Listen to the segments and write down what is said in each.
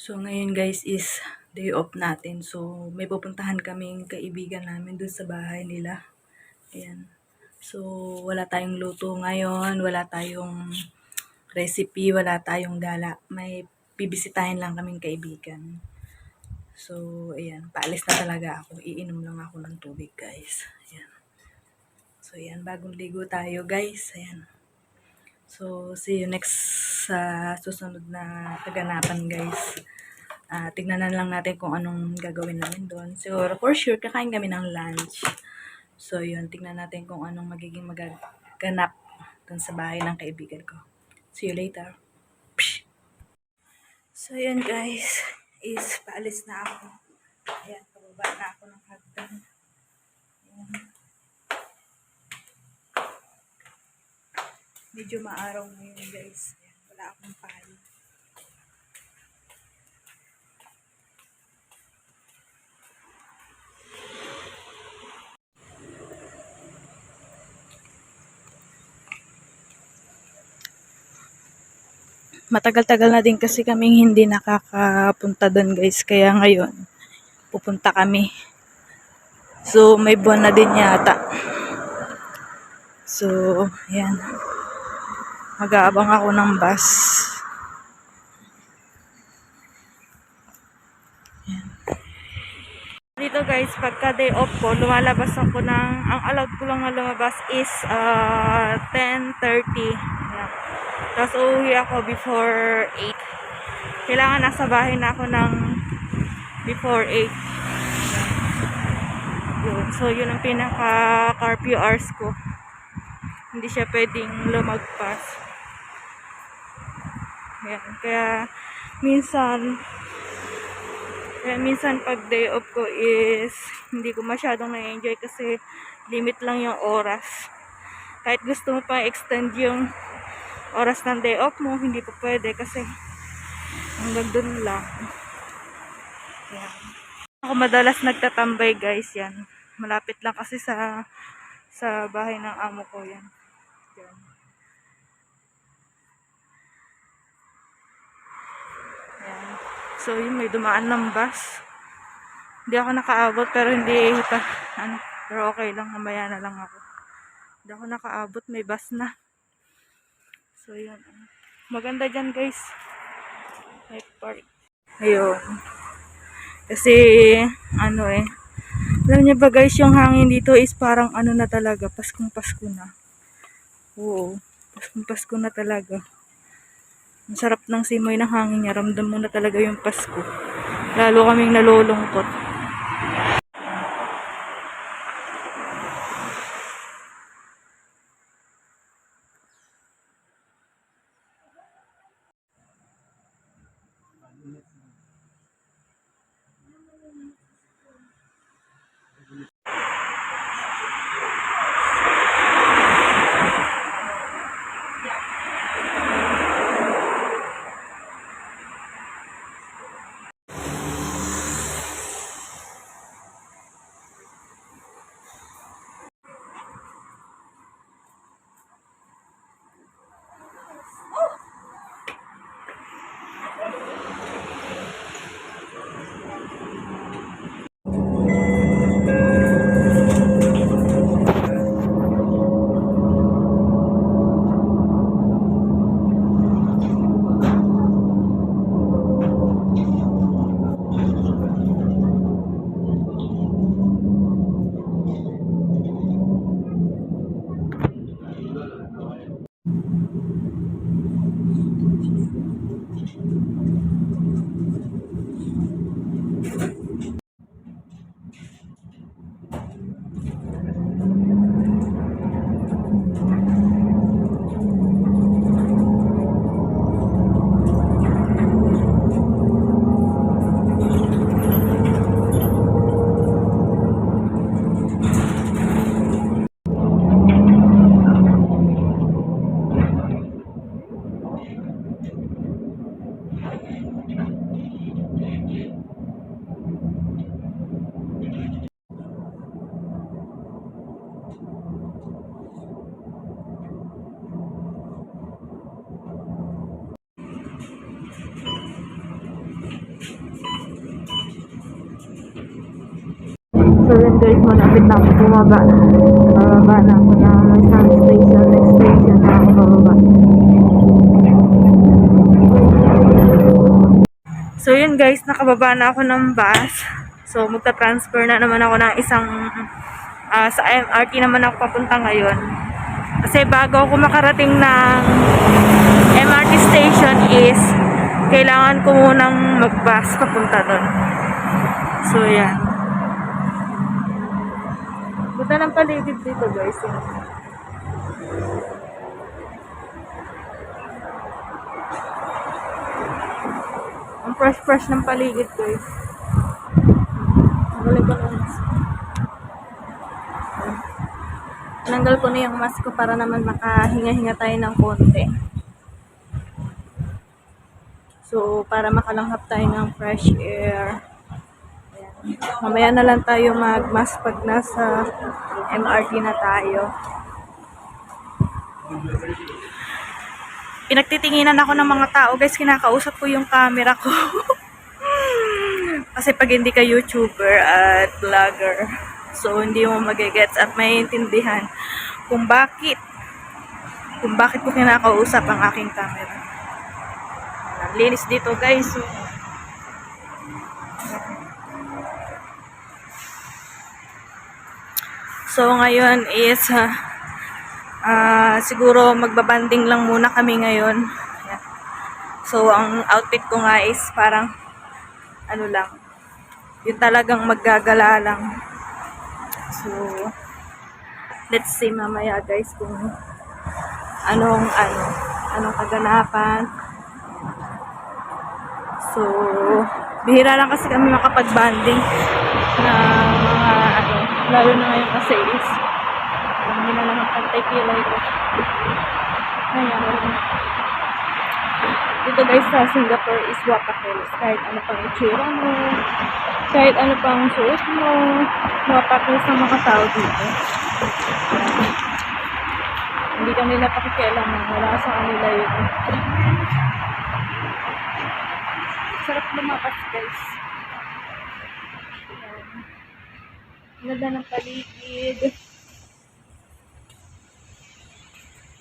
So, ngayon guys is day off natin. So, may pupuntahan kaming kaibigan namin dun sa bahay nila. Ayan. So, wala tayong luto ngayon. Wala tayong recipe. Wala tayong gala. May bibisitahin lang kaming kaibigan. So, ayan. Paalis na talaga ako. Iinom lang ako ng tubig guys. Ayan. So, ayan. Bagong ligo tayo guys. Ayan. So, see you next sa susunod na kaganapan, guys. Ah, tignan na lang natin kung anong gagawin namin doon. So, for sure, kakain kami ng lunch. So, yun. Tignan natin kung anong magiging magaganap doon sa bahay ng kaibigan ko. See you later. Psh! So, yun, guys. Is, paalis na ako. Ayan, pababa na ako ng hagdan. Medyo maaraw ngayon guys. Wala akong palo. Matagal-tagal na din kasi kaming hindi nakakapunta doon guys. Kaya ngayon, pupunta kami. So, may buwan na din yata. So, ayan. Mag-aabang ako ng bus. Ayan. Dito guys, pagka day off ko, lumalabas ako ng, ang allowed ko lang na lumabas is uh, 10.30. Ayan. Tapos uuwi ako before 8. Kailangan nasa bahay na ako ng before 8. Yun. So, yun ang pinaka curfew hours ko. Hindi siya pwedeng lumagpas. Ayan. Kaya, minsan, kaya minsan pag day off ko is, hindi ko masyadong na-enjoy kasi limit lang yung oras. Kahit gusto mo pa extend yung oras ng day off mo, hindi po pwede kasi hanggang dun lang. Ayan. Ako madalas nagtatambay guys yan. Malapit lang kasi sa sa bahay ng amo ko. Yan. Yan. So yun, may dumaan ng bus. Hindi ako nakaabot pero hindi pa, ano, pero okay lang, mamaya na lang ako. Hindi ako nakaabot, may bus na. So yun. Maganda dyan guys. May park. Ayun. Kasi, ano eh, alam niyo ba guys, yung hangin dito is parang ano na talaga, Paskong Pasko na. Oo, Paskong Pasko na talaga. Ang sarap ng simoy ng hangin niya, ramdam mo na talaga yung Pasko. Lalo kaming nalulungkot. Malapit na ako bumaba. Bababa na ako na isang station. Next station na ako bababa. So yun guys, nakababa na ako ng bus. So magta-transfer na naman ako ng isang ah, sa MRT naman ako papunta ngayon. Kasi bago ako makarating ng MRT station is kailangan ko munang mag-bus papunta doon. So yan. Buta ng paligid dito guys. eh. Ang fresh-fresh ng paligid guys. Nagaling ko yung mask. Tinanggal ko na yung mask ko para naman makahinga-hinga tayo ng konti. So, para makalanghap tayo ng fresh air. Mamaya na lang tayo mag-mask pag nasa MRT na tayo. Pinagtitinginan ako ng mga tao. Guys, kinakausap ko yung camera ko. Kasi pag hindi ka YouTuber at vlogger, so hindi mo magigets at maiintindihan kung bakit kung bakit ko kinakausap ang aking camera. Linis dito guys. So, so ngayon is ah, ah, siguro magbabanding lang muna kami ngayon. So ang outfit ko nga is parang ano lang, yung talagang maggagala lang. So, let's see mamaya guys kung anong ano, anong kaganapan. So, bihira lang kasi kami makapag-banding na ano, lalo na ngayon kasi is hindi na naman pantay-kilay ko. Kaya, dito guys sa Singapore is wapakelos. Kahit ano pang itsura mo, kahit ano pang suot mo, wapakelos ang mga tao dito. Hindi ka nila pakikialaman. Wala sa kanila yun. Sarap lumapas guys. Ayan. Ganda ng paligid.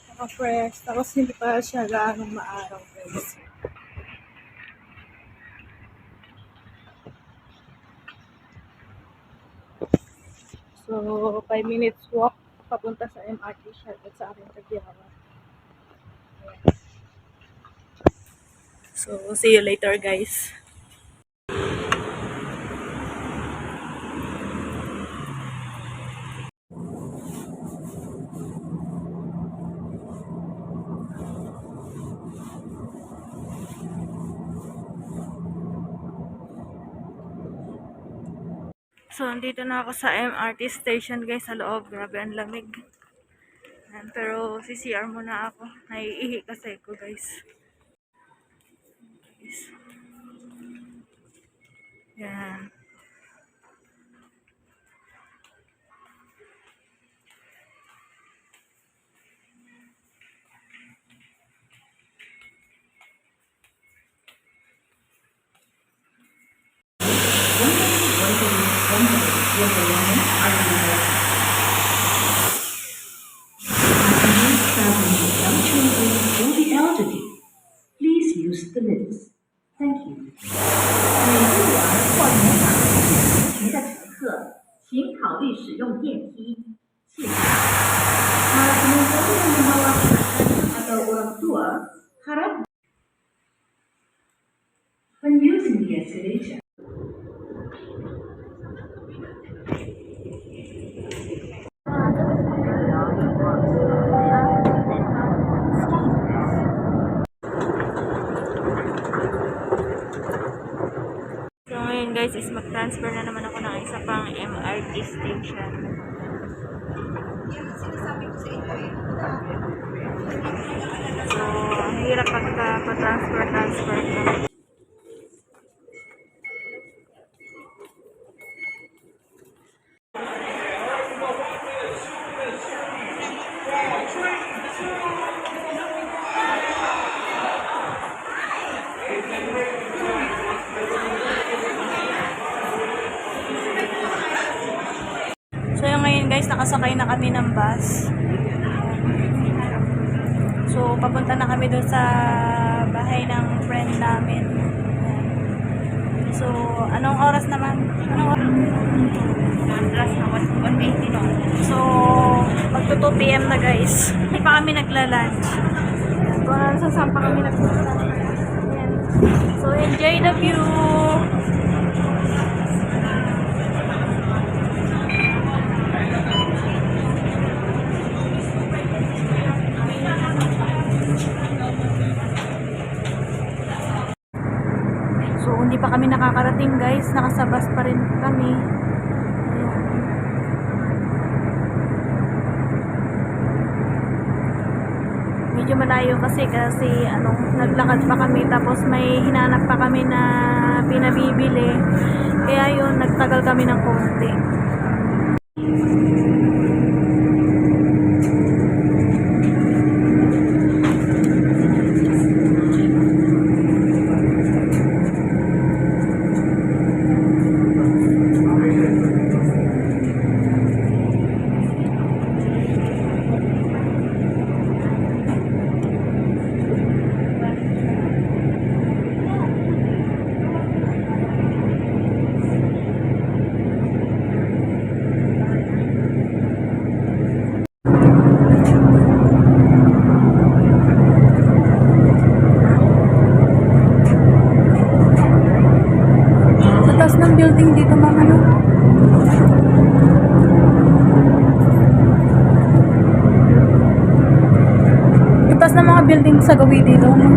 Naka-fresh. Tapos hindi pa siya gaanong maaraw guys. So, 5 minutes walk papunta sa MRT siya at sa aking kagyawa. So, see you later guys. So, andito na ako sa MRT station guys sa loob. Grabe, ang lamig. Yan, pero CCR muna ako. Naiihi kasi ko guys. Guys. Yan. 有幼儿或者影响人的乘客请考虑使用电梯谢谢 guys is mag-transfer na naman ako ng isa pang MRT station. So, ang hirap pagka pa-transfer, transfer ng bus. So, papunta na kami doon sa bahay ng friend namin. So, anong oras naman? Anong oras? So, magto 2 p.m. na guys. Hindi pa kami nagla-lunch. Ano sa saan pa kami. Ayan. So, enjoy the view! So, hindi pa kami nakakarating guys. Nakasabas pa rin kami. Ayan. Medyo malayo kasi kasi ano, naglakad pa kami tapos may hinanap pa kami na pinabibili. Kaya yun, nagtagal kami ng konti. Sa taas ng building dito mga ano. Sa taas ng mga building sa gawi dito. ano?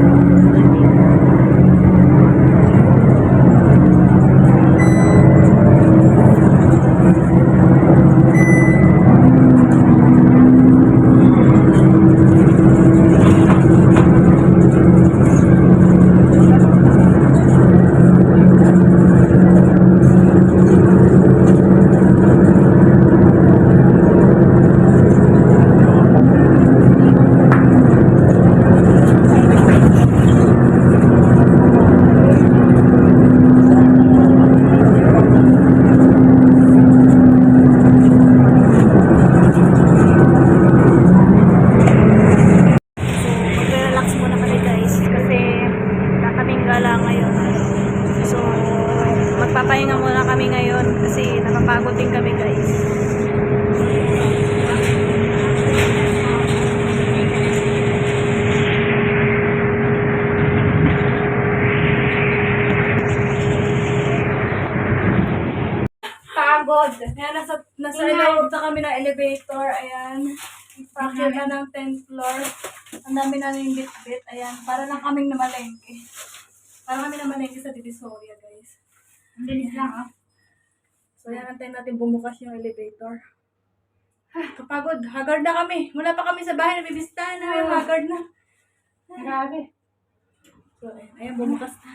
Mag-relax muna kami guys kasi kakaming gala ngayon. So, magpapahinga muna kami ngayon kasi napapagod din kami guys. Pagod. Ayan, nasa, nasa loob na kami ng elevator. Ayan. Fracture na ng 10th floor. Ang dami na yung bit-bit. Ayan. Para lang kaming namalengke. Para kami namalengke sa Divisoria, guys. Ang dinig lang ah. So yan, antayin natin bumukas yung elevator. Ah, kapagod. Haggard na kami. Wala pa kami sa bahay. Nabibista na. Oh. Haggard na. Grabe. So, ayan, bumukas na.